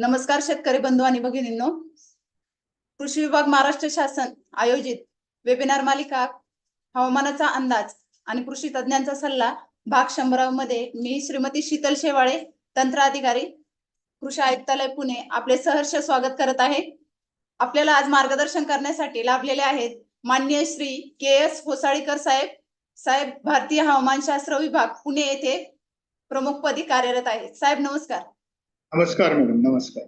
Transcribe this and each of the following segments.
नमस्कार शेतकरी बंधू आणि भगिनींनो. कृषी विभाग महाराष्ट्र शासन आयोजित वेबिनार मालिका हवामानाचा अंदाज आणि कृषी तज्ञांचा सल्ला भाग शंभरावमध्ये मी श्रीमती शीतल शेवाळे तंत्र अधिकारी कृषी आयुक्तालय पुणे आपले सहर्ष स्वागत करत आहे. आपल्याला आज मार्गदर्शन करण्यासाठी लाभलेले आहेत माननीय श्री के एस होसाळीकर साहेब. साहेब भारतीय हवामानशास्त्र विभाग पुणे येथे प्रमुखपदी कार्यरत आहेत. साहेब नमस्कार. नमस्कार मॅडम नमस्कार.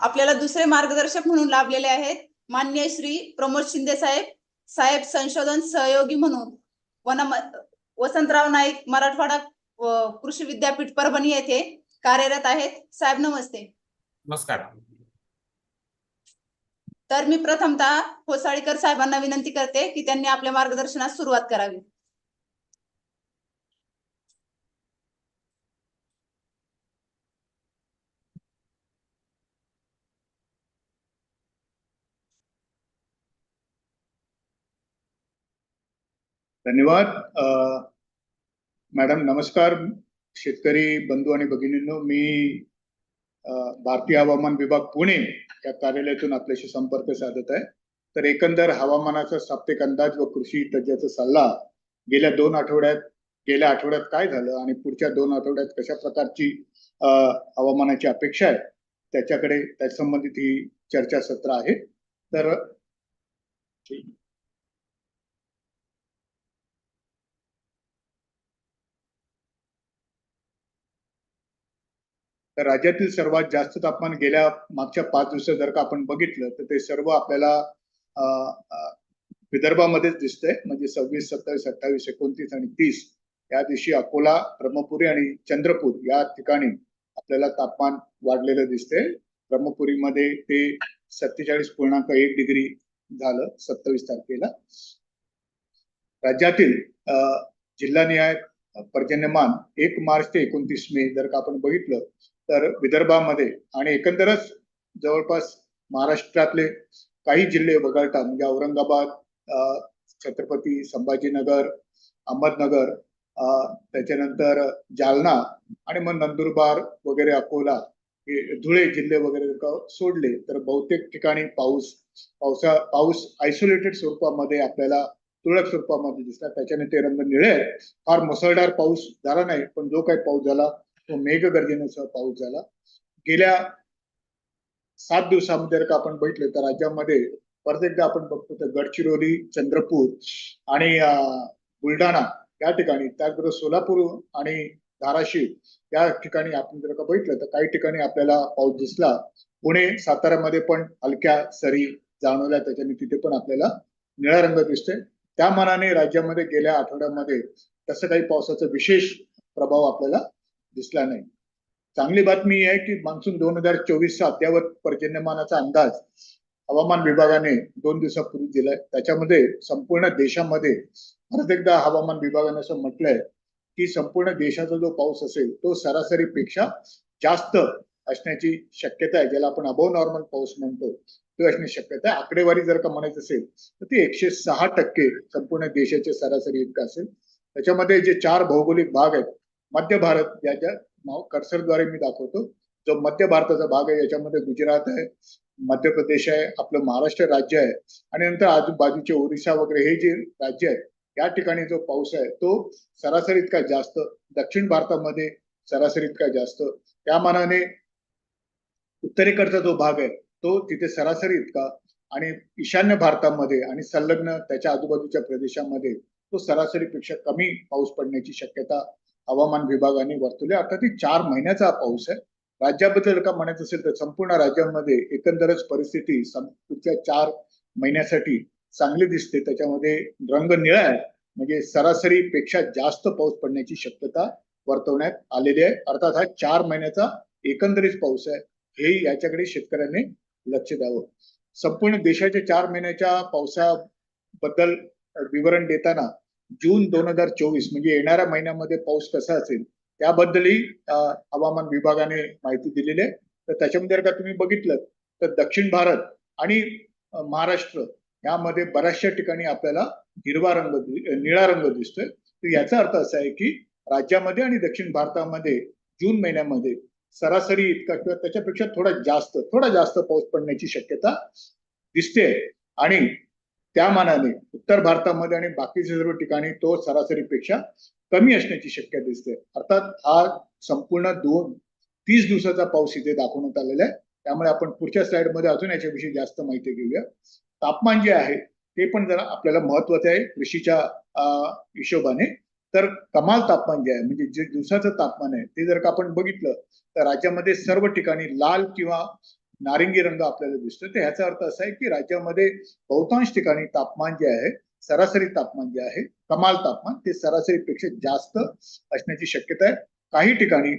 आपल्याला दुसरे मार्गदर्शक म्हणून लाभलेले आहेत मान्य श्री प्रमोद शिंदे साहेब साहेब संशोधन सहयोगी म्हणून. वन वसंतराव नाईक मराठवाडा कृषी विद्यापीठ परभणी येथे कार्यरत आहेत. साहेब नमस्ते. नमस्कार. तर मी प्रथमतः होसाळीकर साहेबांना विनंती करते की त्यांनी आपल्या मार्गदर्शनास सुरुवात करावी. धन्यवाद. मॅडम नमस्कार शेतकरी बंधू आणि भगिनींनो. मी भारतीय हवामान विभाग पुणे या कार्यालयातून आपल्याशी संपर्क साधत आहे. तर एकंदर हवामानाचा साप्ताहिक अंदाज व कृषी तज्ज्ञाचा सल्ला गेल्या दोन आठवड्यात गेल्या आठवड्यात काय झालं आणि पुढच्या दोन आठवड्यात कशा प्रकारची हवामानाची अपेक्षा आहे त्याच्याकडे त्या संबंधित ही चर्चासत्र आहे. तर तर राज्यातील सर्वात जास्त तापमान गेल्या मागच्या पाच दिवसात जर का आपण बघितलं तर ते सर्व आपल्याला अं, विदर्भामध्येच दिसतंय. म्हणजे सव्वीस सत्तावीस अठ्ठावीस एकोणतीस आणि तीस या दिवशी अकोला ब्रह्मपुरी आणि चंद्रपूर या ठिकाणी आपल्याला तापमान वाढलेलं दिसतंय. ब्रह्मपुरीमध्ये ते सत्तेचाळीस पूर्णांक एक डिग्री झालं सत्तावीस तारखेला. राज्यातील अं, जिल्हानिहाय पर्जन्यमान एक मार्च ते एकोणतीस मे जर का आपण बघितलं तर विदर्भामध्ये आणि एकंदरच जवळपास महाराष्ट्रातले काही जिल्हे वगळता म्हणजे औरंगाबाद छत्रपती संभाजीनगर अहमदनगर त्याच्यानंतर जालना आणि मग नंदुरबार वगैरे अकोला हे धुळे जिल्हे वगैरे सोडले तर बहुतेक ठिकाणी पाऊस पावसा पाऊस आयसोलेटेड स्वरूपामध्ये आपल्याला तुरळक स्वरूपामध्ये दिसतात. त्याच्याने ते रंग निळे फार मुसळधार पाऊस झाला नाही पण जो काही पाऊस झाला तो मेघगर्जनेसह पाऊस झाला. गेल्या सात दिवसामध्ये जर का आपण बघितलं तर राज्यामध्ये परत एकदा आपण बघतो तर गडचिरोली चंद्रपूर आणि बुलढाणा या ठिकाणी त्याचबरोबर सोलापूर आणि धाराशिव या ठिकाणी आपण जर का बघितलं तर काही ठिकाणी आपल्याला पाऊस दिसला. पुणे साताऱ्यामध्ये पण हलक्या सरी जाणवल्या. त्याच्याने तिथे पण आपल्याला निळा रंग दिसतोय. त्या मनाने राज्यामध्ये गेल्या आठवड्यामध्ये तसं काही पावसाचा विशेष प्रभाव आपल्याला दिसला नाही. चांगली बातमी आहे की मान्सून दोन हजार चोवीसचा अद्यावत पर्जन्यमानाचा अंदाज हवामान विभागाने दोन दिवसापूर्वी दिलाय. त्याच्यामध्ये संपूर्ण देशामध्ये परत एकदा हवामान विभागाने असं म्हटलंय की संपूर्ण देशाचा जो पाऊस असेल तो सरासरीपेक्षा जास्त असण्याची शक्यता आहे. ज्याला आपण अबोव नॉर्मल पाऊस म्हणतो तो असण्याची शक्यता आहे. आकडेवारी जर का म्हणायचं असेल तर ती एकशे सहा टक्के संपूर्ण देशाचे सरासरी इतकं असेल. त्याच्यामध्ये जे चार भौगोलिक भाग आहेत मध्य भारत याच्या नाव कर्सरद्वारे मी दाखवतो. जो मध्य भारताचा भाग आहे याच्यामध्ये गुजरात आहे मध्य प्रदेश आहे आपलं महाराष्ट्र राज्य आहे आणि नंतर आजूबाजूचे ओरिसा वगैरे हे जे राज्य आहेत या ठिकाणी जो पाऊस आहे तो सरासरी इतका जास्त दक्षिण भारतामध्ये सरासरी इतका जास्त. त्या मानाने उत्तरेकडचा जो भाग आहे तो तिथे सरासरी इतका आणि ईशान्य भारतामध्ये आणि संलग्न त्याच्या आजूबाजूच्या प्रदेशामध्ये तो सरासरीपेक्षा कमी पाऊस पडण्याची शक्यता हवामान विभागाने वर्तवले अर्थात ही चार महिन्याचा पाऊस आहे. राज्याबद्दल जर का म्हणायचं असेल तर संपूर्ण राज्यामध्ये एकंदरच परिस्थिती पुढच्या चार महिन्यासाठी चांगली दिसते. त्याच्यामध्ये रंग निळा आहे. म्हणजे सरासरीपेक्षा जास्त पाऊस पडण्याची शक्यता वर्तवण्यात आलेली आहे. अर्थात हा चार महिन्याचा एकंदरीत पाऊस आहे. हे याच्याकडे शेतकऱ्यांनी लक्ष द्यावं. संपूर्ण देशाच्या चार महिन्याच्या पावसाबद्दल विवरण देताना जून दोन हजार चोवीस म्हणजे येणाऱ्या महिन्यामध्ये पाऊस कसा असेल त्याबद्दलही हवामान विभागाने माहिती दिलेली आहे. तर त्याच्यामध्ये जर का तुम्ही बघितलं तर दक्षिण भारत आणि महाराष्ट्र यामध्ये बऱ्याचशा ठिकाणी आपल्याला हिरवा रंग निळा रंग दिसतोय. तर याचा अर्थ असा आहे की राज्यामध्ये आणि दक्षिण भारतामध्ये जून महिन्यामध्ये सरासरी इतका किंवा त्याच्यापेक्षा थोडा जास्त थोडा जास्त पाऊस पडण्याची शक्यता दिसते. आणि त्या मानाने उत्तर भारतामध्ये आणि बाकीच्या सर्व ठिकाणी तो सरासरीपेक्षा कमी असण्याची शक्यता दिसते. अर्थात हा संपूर्ण दोन तीस दिवसाचा पाऊस इथे दाखवण्यात आलेला आहे. त्यामुळे आपण पुढच्या स्लाइडमध्ये अजून याच्याविषयी जास्त माहिती घेऊया. तापमान जे आहे ते पण जरा आपल्याला महत्वाचं आहे कृषीच्या अं, हिशोबाने. तर कमाल तापमान जे आहे म्हणजे जे दिवसाचं तापमान आहे ते जर का आपण बघितलं तर राज्यामध्ये सर्व ठिकाणी लाल किंवा नारिंगी रंग आपल्याला दिसतो तर ह्याचा अर्थ असा आहे की राज्यामध्ये बहुतांश ठिकाणी तापमान जे आहे सरासरी तापमान जे आहे कमाल तापमान ते सरासरीपेक्षा जास्त असण्याची शक्यता आहे. काही ठिकाणी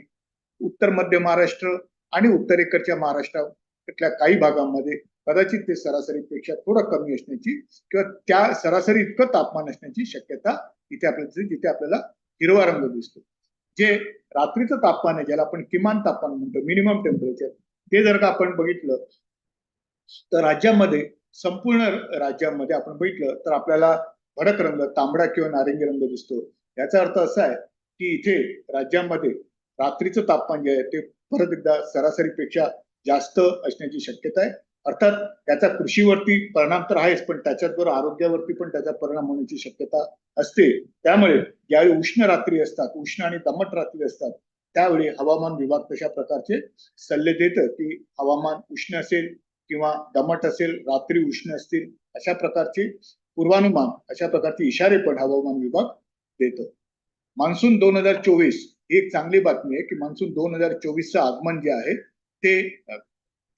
उत्तर मध्य महाराष्ट्र आणि उत्तरेकडच्या महाराष्ट्रातल्या काही भागामध्ये कदाचित ते सरासरीपेक्षा थोडं कमी असण्याची किंवा त्या सरासरी इतकं तापमान असण्याची शक्यता इथे आपल्याला जिथे आपल्याला हिरवा रंग दिसतो. जे रात्रीचं तापमान आहे ज्याला आपण किमान तापमान म्हणतो मिनिमम टेम्परेचर ते जर का आपण बघितलं तर राज्यामध्ये संपूर्ण राज्यामध्ये आपण बघितलं तर आपल्याला भडक रंग तांबडा किंवा नारिंगी रंग दिसतो. याचा अर्थ असा आहे की इथे राज्यामध्ये रात्रीचं तापमान जे आहे ते परत एकदा सरासरीपेक्षा जास्त असण्याची शक्यता आहे. अर्थात त्याचा कृषीवरती परिणाम तर आहेच पण त्याच्याचबरोबर आरोग्यावरती पण त्याचा परिणाम होण्याची शक्यता असते. त्यामुळे ज्यावेळी उष्ण रात्री असतात उष्ण आणि दमट रात्री असतात त्यावेळी हवामान विभाग तशा प्रकारचे सल्ले देतं? की हवामान उष्ण असेल किंवा दमट असेल रात्री उष्ण असतील अशा प्रकारचे पूर्वानुमान अशा प्रकारचे इशारे पण हवामान विभाग देतो. मान्सून दोन हजार चोवीस ही एक चांगली बातमी आहे की मान्सून दोन हजार चोवीसचं आगमन जे आहे ते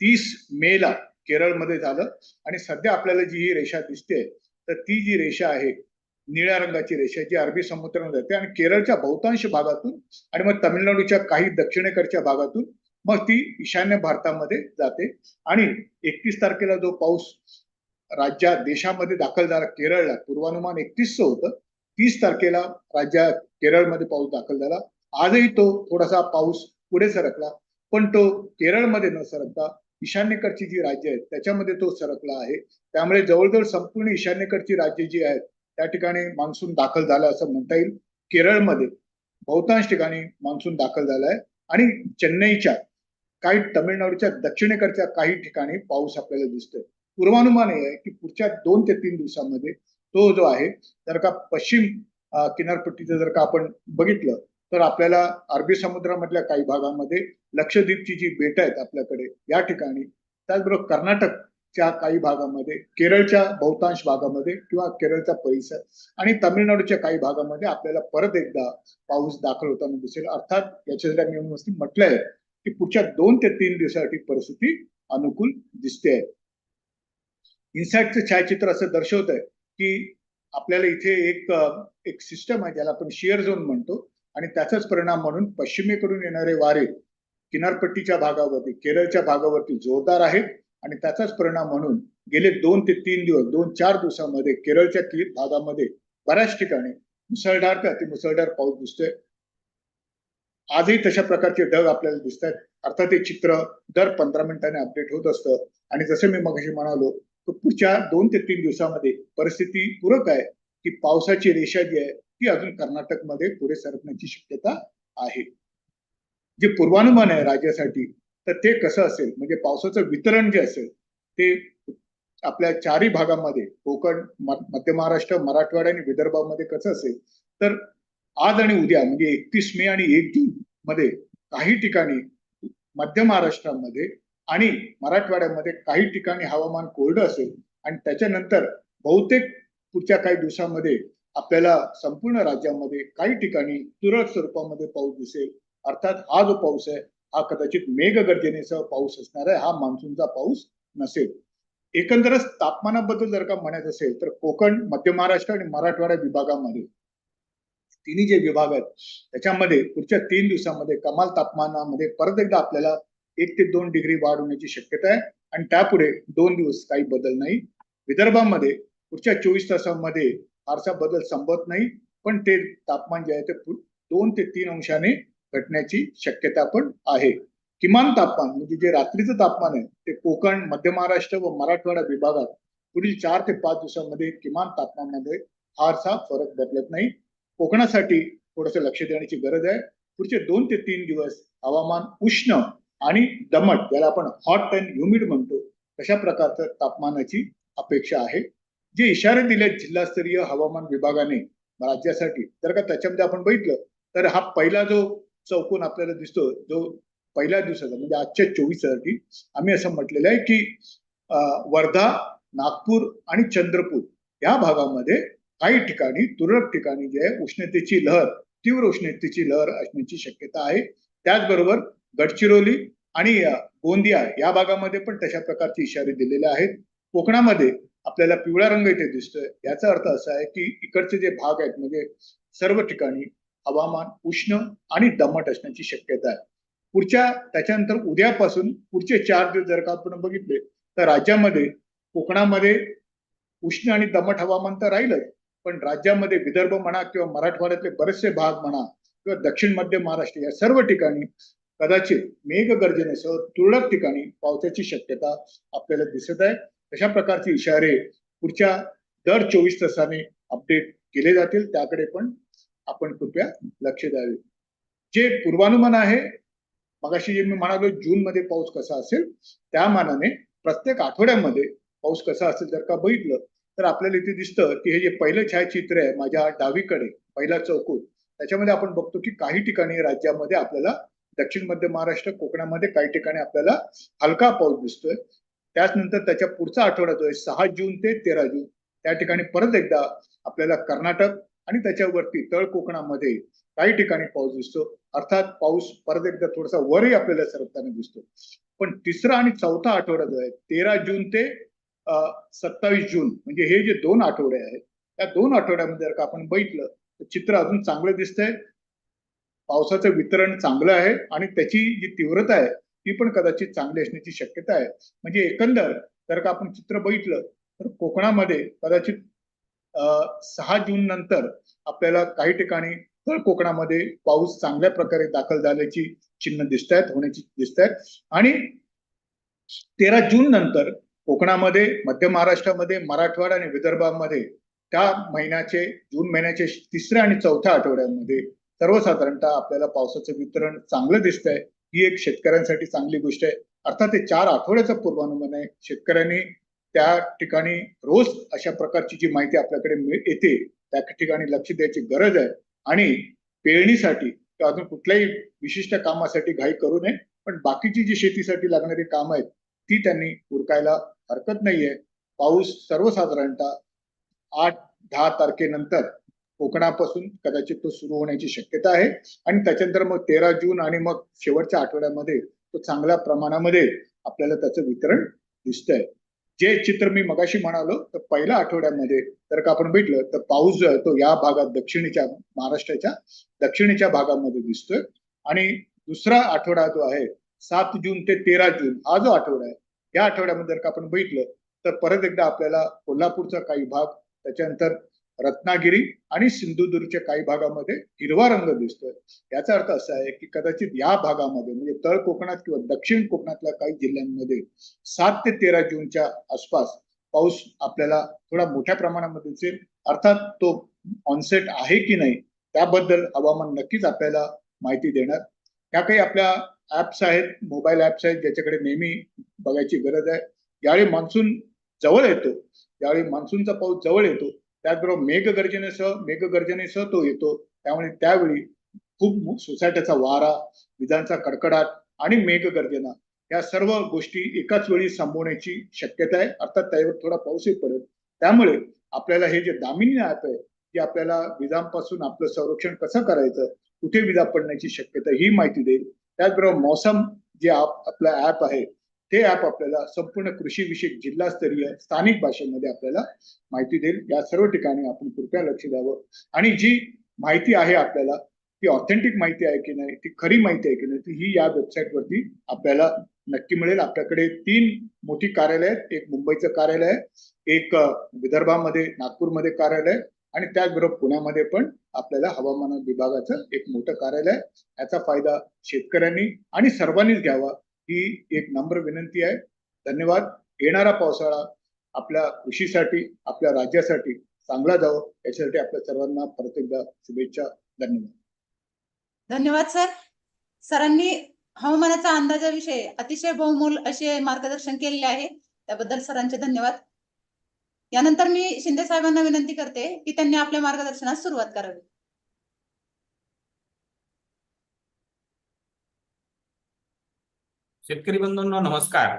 तीस मेला केरळमध्ये झालं आणि सध्या आपल्याला जी ही रेषा दिसते तर ती जी रेषा आहे निळ्या रंगाची रेषा जी अरबी समुद्रामध्ये जाते आणि केरळच्या बहुतांश भागातून आणि मग तामिळनाडूच्या काही दक्षिणेकडच्या भागातून मग ती ईशान्य भारतामध्ये जाते. आणि एकतीस तारखेला जो पाऊस राज्यात देशामध्ये दाखल झाला केरळला पूर्वानुमान एकतीसचं होतं. तीस तारखेला राज्यात केरळमध्ये पाऊस दाखल झाला. आजही तो थोडासा पाऊस पुढे सरकला पण तो केरळमध्ये न सरकता ईशान्येकडची जी राज्य आहेत त्याच्यामध्ये तो सरकला आहे. त्यामुळे जवळजवळ संपूर्ण ईशान्येकडची राज्य जी आहेत त्या ठिकाणी मान्सून दाखल झाला असं म्हणता येईल. केरळमध्ये बहुतांश ठिकाणी मान्सून दाखल झाला आहे आणि चेन्नईच्या काही तमिळनाडूच्या दक्षिणेकडच्या काही ठिकाणी पाऊस आपल्याला दिसतोय. पूर्वानुमान हे आहे की पुढच्या दोन ते तीन दिवसांमध्ये तो जो आहे जर का पश्चिम किनारपट्टीचं जर का आपण बघितलं तर आपल्याला अरबी समुद्रामधल्या काही भागामध्ये लक्षद्वीपची जी बेट आहेत आपल्याकडे या ठिकाणी त्याचबरोबर कर्नाटक च्या काही भागामध्ये केरळच्या बहुतांश भागामध्ये किंवा केरळचा परिसर आणि तामिळनाडूच्या काही भागामध्ये आपल्याला परत एकदा पाऊस दाखल होताना दिसेल. अर्थात याच्या मी म्हटलंय की पुढच्या दोन ते तीन दिवसासाठी परिस्थिती अनुकूल दिसते. आहे इन्सॅक्टचं छायाचित्र असं दर्शवत आहे की आपल्याला इथे एक एक सिस्टम आहे ज्याला आपण शिअर झोन म्हणतो आणि त्याचाच परिणाम म्हणून पश्चिमेकडून येणारे वारे किनारपट्टीच्या भागावरती केरळच्या भागावरती जोरदार आहेत. आणि त्याचाच परिणाम म्हणून गेले दोन ते तीन दिवस दोन चार दिवसामध्ये केरळच्या भागामध्ये बऱ्याच ठिकाणी मुसळधार ते अतिमुसळधार पाऊस दिसतोय. आजही तशा प्रकारचे ढग आपल्याला दिसत आहेत अर्थात हे चित्र दर पंधरा मिनिटांनी अपडेट होत असतं. आणि जसं मी मगाशी म्हणालो तर पुढच्या दोन ते तीन दिवसामध्ये परिस्थिती पूरक आहे की पावसाची रेषा जी आहे ती अजून कर्नाटकमध्ये पुढे सरकण्याची शक्यता आहे. जे पूर्वानुमान आहे राज्यासाठी तर ते कसं असेल? म्हणजे पावसाचं वितरण जे असेल ते आपल्या चारही भागामध्ये कोकण मध्य महाराष्ट्र मराठवाडा आणि विदर्भामध्ये कसं असेल? तर आज आणि उद्या म्हणजे एकतीस मे आणि एक जून मध्ये काही ठिकाणी मध्य महाराष्ट्रामध्ये आणि मराठवाड्यामध्ये काही ठिकाणी हवामान कोरडं असेल आणि त्याच्यानंतर बहुतेक पुढच्या काही दिवसामध्ये आपल्याला संपूर्ण राज्यामध्ये काही ठिकाणी तुरळक स्वरूपामध्ये पाऊस दिसेल. अर्थात हा जो पाऊस आहे हा कदाचित मेघगर्जनेसह पाऊस असणार आहे हा मान्सूनचा पाऊस नसेल. एकंदरच तापमानाबद्दल जर का म्हणायचं असेल तर कोकण मध्य महाराष्ट्र आणि मराठवाडा विभागामध्ये तिन्ही जे विभाग आहेत त्याच्यामध्ये पुढच्या तीन दिवसामध्ये कमाल तापमानामध्ये परत एकदा आपल्याला एक ते दोन डिग्री वाढ होण्याची शक्यता आहे आणि त्यापुढे दोन दिवस काही बदल नाही. विदर्भामध्ये पुढच्या चोवीस तासांमध्ये फारसा बदल संभवत नाही पण ते तापमान जे आहे ते दोन ते तीन अंशाने घटण्याची शक्यता पण आहे. किमान तापमान म्हणजे जे रात्रीचं तापमान आहे ते कोकण मध्य महाराष्ट्र व मराठवाडा विभागात पुढील चार ते पाच दिवसांमध्ये किमान तापमानामध्ये फारसा फरक बदलत नाही. कोकणासाठी थोडंसं लक्ष देण्याची गरज आहे. पुढचे दोन ते तीन दिवस हवामान उष्ण आणि दमट ज्याला आपण हॉट अँड ह्युमिड म्हणतो तशा प्रकारचं तापमानाची अपेक्षा आहे. जे इशारे दिले जिल्हास्तरीय हवामान विभागाने राज्यासाठी तर का त्याच्यामध्ये आपण बघितलं तर हा पहिला जो चौकोन आपल्याला दिसतो जो पहिल्या दिवसाचा म्हणजे आजच्या चोवीस आम्ही असं म्हटलेलं आहे की वर्धा नागपूर आणि चंद्रपूर या भागामध्ये काही ठिकाणी तुरळक ठिकाणी जे आहे उष्णतेची लहर तीव्र उष्णतेची लहर असण्याची शक्यता आहे. त्याचबरोबर गडचिरोली आणि गोंदिया या भागामध्ये पण तशा प्रकारचे इशारे दिलेले आहेत. कोकणामध्ये आपल्याला पिवळा रंग इथे दिसतोय. याचा अर्थ असा आहे की इकडचे जे भाग आहेत म्हणजे सर्व ठिकाणी हवामान उष्ण आणि दमट असण्याची शक्यता आहे. पुढच्या त्याच्यानंतर उद्यापासून पुढचे चार दिवस जर का आपण बघितले तर राज्यामध्ये कोकणामध्ये उष्ण आणि दमट हवामान तर राहिलंय पण राज्यामध्ये विदर्भ म्हणा किंवा मराठवाड्यातले बरेचसे भाग म्हणा किंवा दक्षिण मध्य महाराष्ट्र या सर्व ठिकाणी कदाचित मेघगर्जनेसह तुरळक ठिकाणी पावसाची शक्यता आपल्याला दिसत आहे. तशा प्रकारचे इशारे पुढच्या दर चोवीस तासाने अपडेट केले जातील. त्याकडे पण आपण कृपया लक्ष द्यावे. जे पूर्वानुमान आहे मगाशी जे मी म्हणालो जून मध्ये पाऊस कसा असेल त्या मानाने प्रत्येक आठवड्यामध्ये पाऊस कसा असेल जर का बघितलं तर आपल्याला इथे दिसतं की हे जे पहिलं छायाचित्र आहे माझ्या डावीकडे पहिला चौकोन त्याच्यामध्ये आपण बघतो की काही ठिकाणी राज्यामध्ये आपल्याला दक्षिण मध्य महाराष्ट्र कोकणामध्ये काही ठिकाणी आपल्याला हलका पाऊस दिसतोय. त्याचनंतर त्याच्या पुढचा आठवडा जो आहे सहा जून ते तेरा जून त्या ठिकाणी परत एकदा आपल्याला कर्नाटक आणि त्याच्यावरती तळ कोकणामध्ये काही ठिकाणी पाऊस दिसतो. अर्थात पाऊस परत एकदा थोडासा वरही आपल्याला सरकताना दिसतो. पण तिसरा आणि चौथा आठवडा जो आहे तेरा जून ते सत्तावीस जून म्हणजे हे जे दोन आठवडे आहेत त्या दोन आठवड्यामध्ये जर का आपण बघितलं तर चित्र अजून चांगलं दिसतंय. पावसाचं वितरण चांगलं आहे आणि त्याची जी तीव्रता आहे ती पण कदाचित चांगली असण्याची शक्यता आहे. म्हणजे एकंदर जर का आपण चित्र बघितलं तर कोकणामध्ये कदाचित सहा जून नंतर आपल्याला काही ठिकाणी तळ कोकणामध्ये पाऊस चांगल्या प्रकारे दाखल झाल्याची चिन्ह दिसत आहेत होण्याची दिसत आहेत आणि तेरा जून नंतर कोकणामध्ये मध्य महाराष्ट्रामध्ये मराठवाडा आणि विदर्भामध्ये त्या महिन्याचे जून महिन्याचे तिसऱ्या आणि चौथ्या आठवड्यामध्ये सर्वसाधारणतः आपल्याला पावसाचं वितरण चांगलं दिसतंय. ही एक शेतकऱ्यांसाठी चांगली गोष्ट आहे. अर्थात हे चार आठवड्याचं पूर्वानुमान आहे. शेतकऱ्यांनी त्या ठिकाणी रोज अशा प्रकारची जी माहिती आपल्याकडे येते त्या ठिकाणी लक्ष द्यायची गरज आहे. आणि पेरणीसाठी किंवा अजून कुठल्याही विशिष्ट कामासाठी घाई करू नये. पण बाकीची जी शेतीसाठी लागणारी कामं आहेत ती त्यांनी उरकायला हरकत नाहीये. पाऊस सर्वसाधारणतः आठ दहा तारखेनंतर कोकणापासून कदाचित तो सुरू होण्याची शक्यता आहे. आणि त्याच्यानंतर मग तेरा जून आणि मग शेवटच्या आठवड्यामध्ये तो चांगल्या प्रमाणामध्ये आपल्याला त्याचं वितरण दिसतंय. जे चित्र मी मगाशी म्हणालो तर पहिल्या आठवड्यामध्ये जर का आपण भेटलं तर पाऊस जो आहे तो या भागात दक्षिणेच्या महाराष्ट्राच्या दक्षिणेच्या भागामध्ये दिसतोय. आणि दुसरा आठवडा जो आहे सात जून ते तेरा जून हा जो आठवडा आहे या आठवड्यामध्ये जर का आपण बघितलं तर परत एकदा आपल्याला कोल्हापूरचा काही भाग त्याच्यानंतर रत्नागिरी आणि सिंधुदुर्गच्या काही भागामध्ये हिरवा रंग दिसतोय. याचा अर्थ असा आहे की कदाचित या भागामध्ये म्हणजे तळ कोकणात किंवा दक्षिण कोकणातल्या काही जिल्ह्यांमध्ये सात ते तेरा जूनच्या आसपास पाऊस आपल्याला थोडा मोठ्या प्रमाणामध्ये दिसेल. अर्थात तो ऑनसेट आहे की नाही त्याबद्दल हवामान नक्कीच आपल्याला माहिती देणार. ह्या काही आपल्या ऍप्स आहेत मोबाईल ऍप्स आहेत ज्याच्याकडे नेहमी बघायची गरज आहे. ज्यावेळी मान्सून जवळ येतो ज्यावेळी मान्सूनचा पाऊस जवळ येतो त्याचबरोबर मेघगर्जनेसह मेघगर्जनेसह तो येतो. त्यामुळे त्यावेळी खूप सोसायट्याचा वारा विजांचा कडकडाट आणि मेघगर्जना या सर्व गोष्टी एकाच वेळी संपवण्याची शक्यता आहे. अर्थात त्यावर थोडा पाऊसही पडेल. त्यामुळे आपल्याला हे जे दामिनी ऍप आहे जे आपल्याला विजांपासून आपलं संरक्षण कसं करायचं कुठे विजा पडण्याची शक्यता ही माहिती देईल. त्याचबरोबर मौसम जे आप आपलं ऍप आहे ते ऍप आपल्याला संपूर्ण कृषीविषयक जिल्हास्तरीय स्थानिक भाषेमध्ये आपल्याला माहिती देईल. या सर्व ठिकाणी आपण कृपया लक्ष द्यावं. आणि जी माहिती आहे आपल्याला ती ऑथेंटिक माहिती आहे की नाही ती खरी माहिती आहे की नाही ती ही या वेबसाईटवरती आपल्याला नक्की मिळेल. आपल्याकडे तीन मोठी कार्यालय आहेत. एक मुंबईचं कार्यालय आहे एक विदर्भामध्ये नागपूरमध्ये कार्यालय आणि त्याचबरोबर पुण्यामध्ये पण आपल्याला हवामान विभागाचं एक मोठं कार्यालय आहे. याचा फायदा शेतकऱ्यांनी आणि सर्वांनीच घ्यावा. ही एक नम्र विनंती आहे. धन्यवाद. येणारा पावसाळा आपल्या कृषीसाठी आपल्या राज्यासाठी चांगला जावं. याच्यासाठी आपल्या सर्वांना परत एकदा शुभेच्छा. धन्यवाद. धन्यवाद सर. सरांनी हवामानाचा अंदाजाविषयी अतिशय बहुमोल असे मार्गदर्शन केलेले आहे. त्याबद्दल सरांचे धन्यवाद. यानंतर मी शिंदे साहेबांना विनंती करते की त्यांनी आपल्या मार्गदर्शनास सुरुवात करावी. शेतकरी बंधूंना नमस्कार.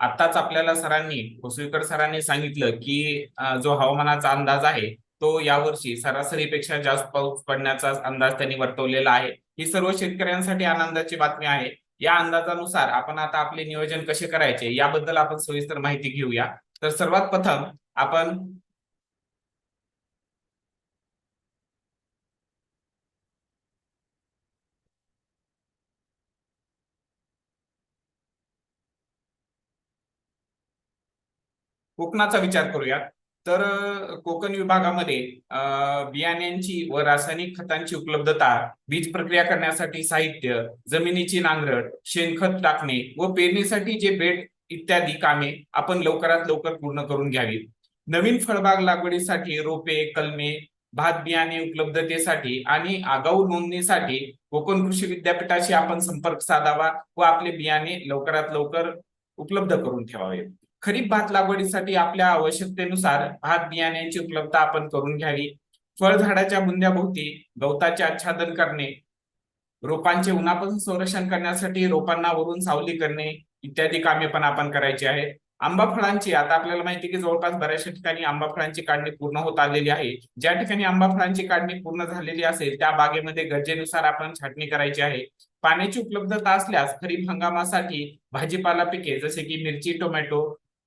आताच आपल्याला सरांनी कोसळीकर सरांनी सांगितलं की जो हवामानाचा अंदाज आहे तो यावर्षी सरासरीपेक्षा जास्त पाऊस पडण्याचा अंदाज त्यांनी वर्तवलेला आहे. ही सर्व शेतकऱ्यांसाठी आनंदाची बातमी आहे. या अंदाजानुसार आपण आता आपले नियोजन कसे करायचे याबद्दल आपण सविस्तर माहिती घेऊया. तर सर्वात प्रथम आपण कोकणाचा विचार करूया तर कोकण विभागामध्ये बियाण्यांची व रासायनिक खतांची उपलब्धता बीज प्रक्रिया करण्यासाठी साहित्य जमिनीची नांगरट शेणखत टाकणे व पेरणीसाठी जे बेड इत्यादी कामे आपण लवकरात लवकर पूर्ण करून घ्यावीत. नवीन फळबाग लागवडीसाठी रोपे कलमे भात बियाणे उपलब्धतेसाठी आणि आगाऊ नोंदणीसाठी कोकण कृषी विद्यापीठाशी आपण संपर्क साधावा व आपले बियाणे लवकरात लवकर उपलब्ध करून ठेवावे खरीप भात लागवडीसाठी आपल्या आवश्यकतेनुसार भात बियाण्यांची उपलब्धता आपण करून घ्यावी. फळझाडाच्या बुंद्याभोवती गवताचे आच्छादन करणे. रोपांचे उन्हापासून संरक्षण करण्यासाठी रोपांना वरून सावली करणे इत्यादी कामे पण आपण करायची आहे आंबा फळांची आता आपल्याला माहिती की जवळपास बऱ्याचशा ठिकाणी आंबा फळांची काढणी पूर्ण होत आलेली आहे. ज्या ठिकाणी आंबा फळांची काढणी पूर्ण झालेली असेल त्या बागेमध्ये गरजेनुसार आपण छाटणी करायची आहे. पाण्याची उपलब्धता असल्यास खरीप हंगामासाठी भाजीपाला पिके जसे की मिरची टोमॅटो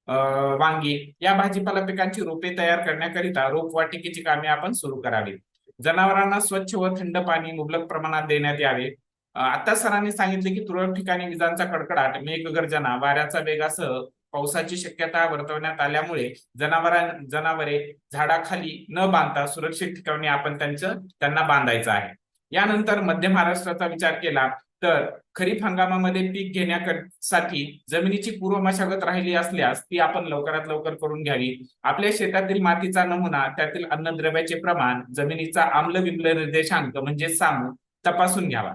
वांगी या भाजीपाला पिकांची रोपे तयार करण्याकरिता रोपवाटिकेची कामे आपण सुरू करावी जनावरांना स्वच्छ व थंड पाणी मुबलक प्रमाणात देण्यात यावे. आता सरांनी सांगितले की तुरळक ठिकाणी विजांचा कडकडाट मेघगर्जना वाऱ्याचा वेगासह पावसाची शक्यता वर्तवण्यात आल्यामुळे जनावरां जनावरे झाडाखाली न बांधता सुरक्षित ठिकाणी आपण त्यांचं त्यांना बांधायचं आहे. यानंतर मध्य महाराष्ट्राचा विचार केला तर खरीप हंगामामध्ये पीक घेण्यासाठी जमिनीची पूर्व मशागत राहिली असल्यास ती आपण लवकरात लवकर करून घ्यावी. आपल्या शेतातील मातीचा नमुना त्यातील अन्नद्रव्याचे प्रमाण जमिनीचा आम्ल विम्ल निर्देशांक म्हणजे सामू तपासून घ्यावा.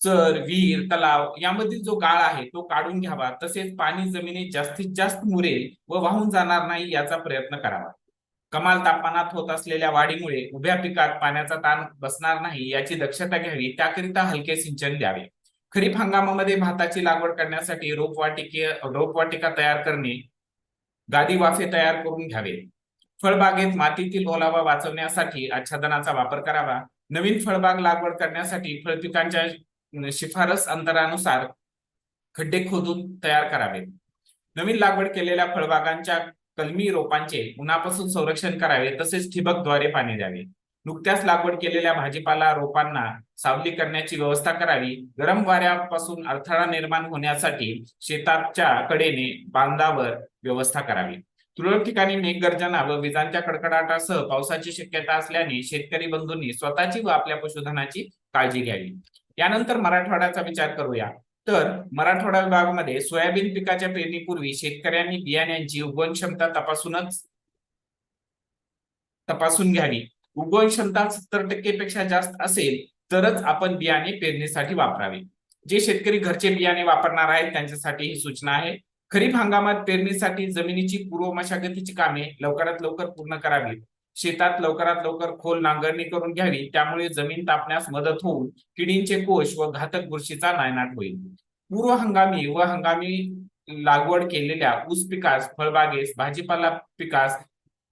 चर विहीर तलाव यामधील जो गाळ आहे तो काढून घ्यावा. तसेच पाणी जमिनीत जास्तीत जास्त मुरेल व वाहून जाणार नाही याचा प्रयत्न करावा. कमाल तापमानात होत असलेल्या वाढीमुळे उभ्या पिकात पाण्याचा ताण बसणार नाही याची दक्षता घ्यावी त्याकरिता हलके सिंचन द्यावे. खरीप हंगामामध्ये भाताची लागवड करण्यासाठी रोपवाटिके रोपवाटिका तयार करणे गादी वाफे तयार करून घ्यावे. फळबागेत मातीतील ओलावा वाचवण्यासाठी आच्छादनाचा वापर करावा. नवीन फळबाग लागवड करण्यासाठी फळपिकांच्या शिफारस अंतरानुसार खड्डे खोदून तयार करावे नवीन लागवड केलेल्या फळबागांच्या कलमी रोपांचे उन्हापासून संरक्षण करावे तसेच ठिबकद्वारे पाणी द्यावे. नुकत्याच लागवड केलेल्या भाजीपाला रोपांना सावली करण्याची व्यवस्था करावी. गरम वाऱ्यापासून अडथळा निर्माण होण्यासाठी शेताच्या कडेने बांधावर व्यवस्था करावी. तुरळक ठिकाणी मेघगर्जना व विजांच्या कडकडाटासह पावसाची शक्यता असल्याने शेतकरी बंधूंनी स्वतःची व आपल्या पशुधनाची काळजी घ्यावी. यानंतर मराठवाड्याचा विचार करूया. तर मराठवाडा विभागामध्ये सोयाबीन पिकाच्या पेरणीपूर्वी शेतकऱ्यांनी बियाण्यांची उगवण क्षमता तपासूनच तपासून घ्यावी. उगवण क्षमता सत्तर टक्केपेक्षा जास्त असेल तरच आपण बियाणे पेरणीसाठी वापरावे. जे शेतकरी घरचे बियाणे वापरणार आहेत त्यांच्यासाठी ही सूचना आहे. खरीप हंगामात पेरणीसाठी जमिनीची पूर्व मशागतीची कामे लवकरात लवकर पूर्ण करावी शेतात लवकरात लवकर खोल नांगरणी करून घ्यावी त्यामुळे जमीन तापण्यास मदत होऊन किडींचे कोश व घातक बुरशीचा नायनाट होईल. पूर्व हंगामी व हंगामी लागवड केलेल्या ऊस पिकास फळबागेस भाजीपाला पिकास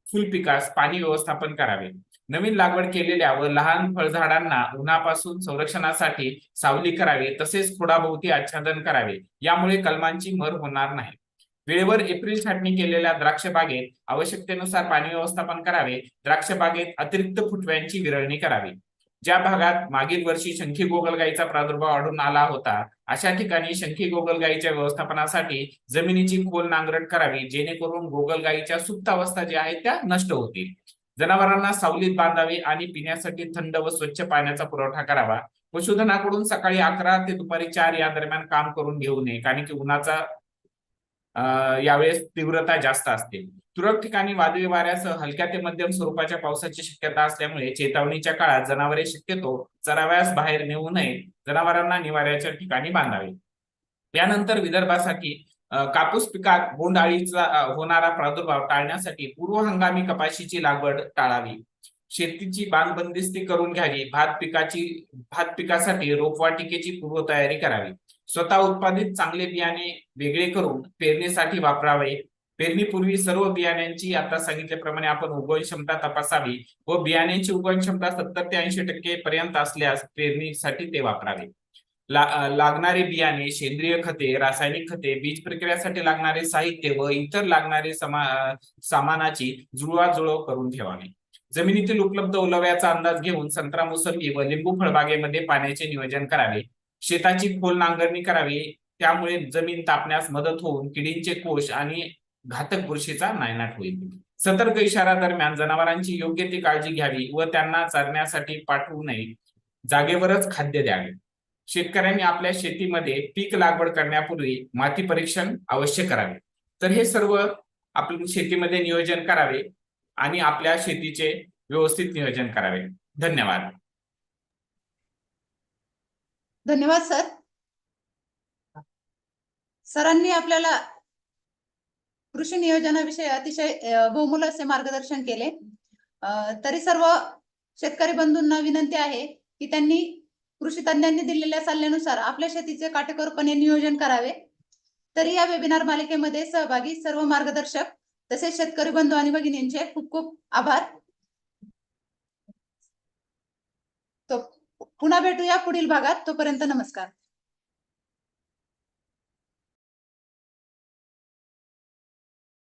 फुल पिकास पाणी व्यवस्थापन करावे. नवीन लागवड केलेल्या व लहान फळझाडांना उन्हापासून संरक्षणासाठी सावली करावी तसेच खोडाभोवती आच्छादन करावे. यामुळे कलमांची मर होणार नाही. वेळेवर एप्रिल छाटणी केलेल्या द्राक्ष बागेत आवश्यकतेनुसार पाणी व्यवस्थापन करावे द्राक्ष बागेत अतिरिक्त फुटव्यांची विरळणी करावी. ज्या भागात मागील वर्षी शंखी गोगलगाईचा प्रादुर्भाव आढळून आला होता अशा ठिकाणी शंखी गोगलगाईच्या व्यवस्थापनासाठी जमिनीची खोल नांगरट करावी जेणेकरून गोगलगाईच्या सुप्त अवस्था ज्या आहेत त्या नष्ट होतील. जनावरांना सावलीत बांधावे आणि पिण्यासाठी थंड व स्वच्छ पाण्याचा पुरवठा करावा. पशुधनाकडून सकाळी अकरा ते दुपारी चार या दरम्यान काम करून घेऊ नये कारण की उन्हाचा यावेळेस तीव्रता जास्त असते. तुरळक ठिकाणी वादळी वाऱ्यासह हलक्या ते मध्यम स्वरूपाच्या पावसाची शक्यता असल्यामुळे चेतावणीच्या काळात जनावरे शक्यतो चराव्यास बाहेर नेऊ नये जनावरांना निवाऱ्याच्या ठिकाणी बांधावे. यानंतर विदर्भासाठी कापूस पिकात बोंडाळीचा होणारा प्रादुर्भाव टाळण्यासाठी पूर्व हंगामी कपाशीची लागवड टाळावी. शेतीची बांधबंदिस्ती करून घ्यावी. भात पिकाची भात पिकासाठी रोपवाटिकेची पूर्वतयारी करावी. स्वतः उत्पादित चांगले बियाणे वेगळे करून पेरणीसाठी वापरावे. पेरणीपूर्वी सर्व बियाण्यांची आता सांगितल्याप्रमाणे आपण उगवण क्षमता तपासावी व बियाण्यांची उगवण क्षमता सत्तर ते ऐंशी टक्के पर्यंत असल्यास पेरणीसाठी ते वापरावे. ला- लागणारे बियाणे सेंद्रिय खते रासायनिक खते बीज प्रक्रियासाठी लागणारे साहित्य व इतर लागणारे समा सामानाची जुळवाजुळव करून ठेवावी. जमिनीतील उपलब्ध ओलाव्याचा अंदाज घेऊन संत्रा मोसंबी व लिंबू फळबागेमध्ये पाण्याचे नियोजन करावे. शेताची खोल नांगरणी करावी त्यामुळे जमीन तापण्यास मदत होऊन किडींचे कोश आणि घातक बुरशीचा नायनाट होईल. सतर्क इशारा दरम्यान जनावरांची योग्य ती काळजी घ्यावी व त्यांना चरण्यासाठी पाठवू नये. जागेवरच खाद्य द्यावे. शेतकऱ्यांनी आपल्या शेतीमध्ये पीक लागवड करण्यापूर्वी माती परीक्षण अवश्य करावे. तर हे सर्व आपण शेतीमध्ये नियोजन करावे आणि आपल्या शेतीचे व्यवस्थित नियोजन करावे. धन्यवाद. धन्यवाद सर. सरांनी आपल्याला कृषी नियोजनाविषयी अतिशय बहुमूल असे मार्गदर्शन केले. तरी सर्व शेतकरी बंधूंना विनंती आहे की त्यांनी कृषी तज्ञांनी दिलेल्या सल्ल्यानुसार आपल्या शेतीचे काटेकोरपणे नियोजन करावे. तरी या वेबिनार मालिकेमध्ये सहभागी सर्व मार्गदर्शक तसेच शेतकरी बंधू आणि भगिनींचे खूप खूप आभार तो पुन्हा भेटूया पुढील भागात. तोपर्यंत नमस्कार.